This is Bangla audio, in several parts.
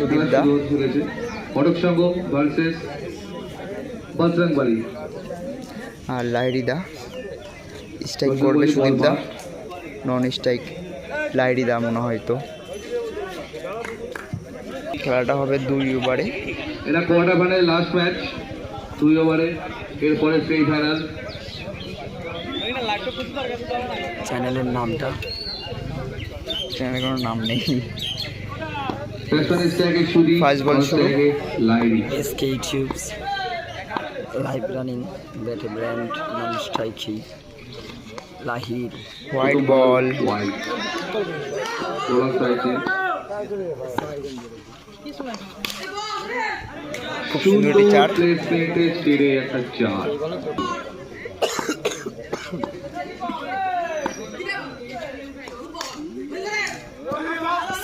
সুদীপ দা সংঘ ভার্সেস বজরং বালি। আর লাহিড়ি দা স্ট্রাইক করবে সুদীপ দা নন স্ট্রাইক লাহিড়ি দা মনে হয় তো। খেলাটা হবে দুই ওভারে এটা কোয়ার্টার ফাইনাল লাস্ট ম্যাচ দুই ওভারে এরপরে সেমি ফাইনাল চ্যানেলের নামটা। চ্যানেলের কোনো নাম নেই। First ball শুরু। S K tubes live running ব্যাটে ব্র্যান্ড নন স্ট্রাইকি লাহির হোয়াইট বল বলা খুব সুন্দর একটি চার একটা চার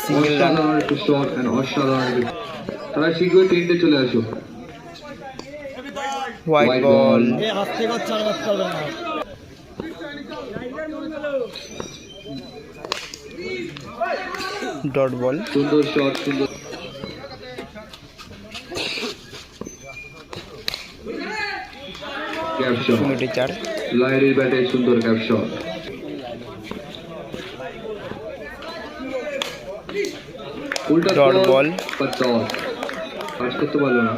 সিঙ্গেল রান তারা শীঘ্রই তিনটে চলে আসো হোয়াইট বল ডট বল সুন্দর শট সুন্দর ক্যাপ শট চার। লাইরির ব্যাটে সুন্দর ক্যাপ উল্টা score, ball। কাজ করতে পারল না।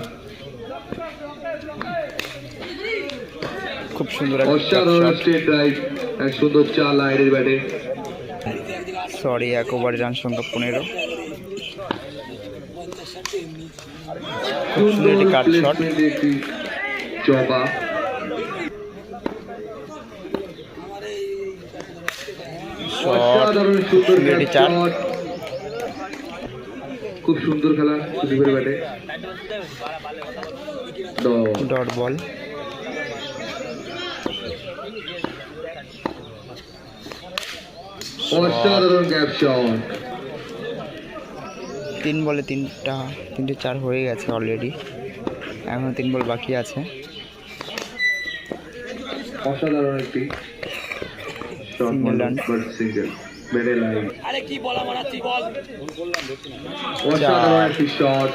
খুব সুন্দর এক সুন্দর চাল লাইরির ব্যাটে। সরি এক ওভারে রান সংখ্যা পনেরো কাট শট সুন্দর চার। খুব সুন্দর খেলা সুদীপের ব্যাটে ডট বল অসাধারণ গ্যাপ শট। তিন বলে তিনটা তিনটে চার হয়ে গেছে অলরেডি এখনও তিন বল বাকি আছে। অসাধারণ একটি সিঙ্গেল বেড়ে লাইন অসাধারণ একটি shot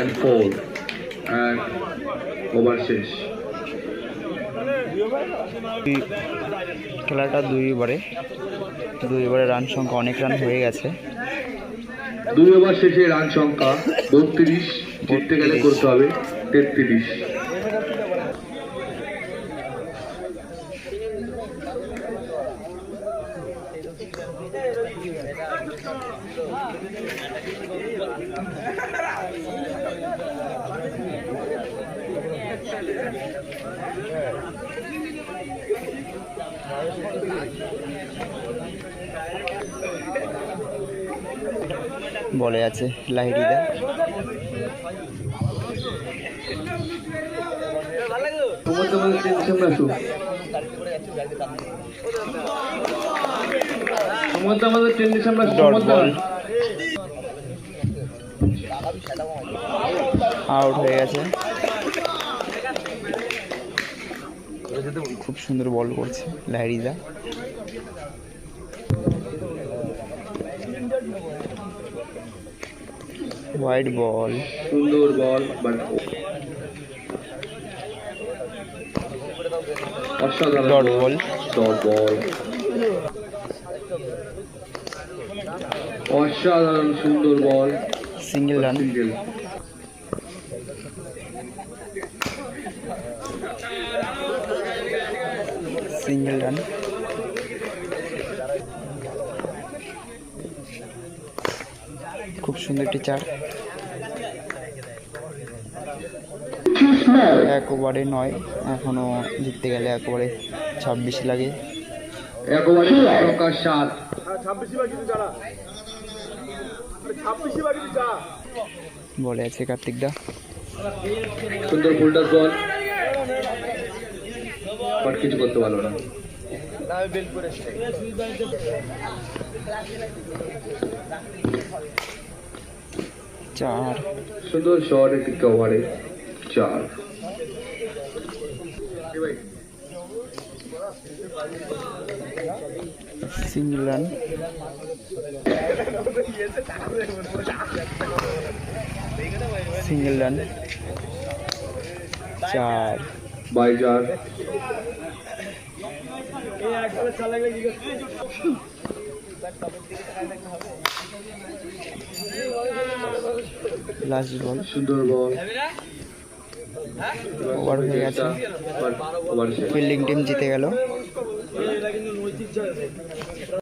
and four end over শেষ। খেলাটা দুই ওভারে। দুই ওভারে রান সংখ্যা অনেক রান হয়ে গেছে। দুই ওভার শেষে রান সংখ্যা বত্রিশ। জিততে গেলে করতে হবে তেত্রিশ। বলে আছে লাহিড়িদা তোমার তোমার তো আমাদের বল আউট হয়ে। গেছে। খুব সুন্দর বল করছে লাহিড়িদা হোয়াইট বল সুন্দর বল অসাধারণ ডট বল ডট বল অসাধারণ সুন্দর ball. Single run single single run খুব সুন্দর একটি চার। এক ওভারে নয় এখনও জিততে গেলে এক ওভারে ছাব্বিশ লাগে। একেবারে প্রকাশ সাত। বলে আছে কার্তিক দা। সুন্দর ফুলটাস বল বাট কিছু করতে পারল না। চার। সুন্দর শট একটি কভারে চার। Single run. Single run. চার। বাই চার। লাস্ট বল সুন্দর বল ওভার হয়ে গেছে। ফিল্ডিং টিম জিতে গেল। এটা কিন্তু নৈতিক জায়গা।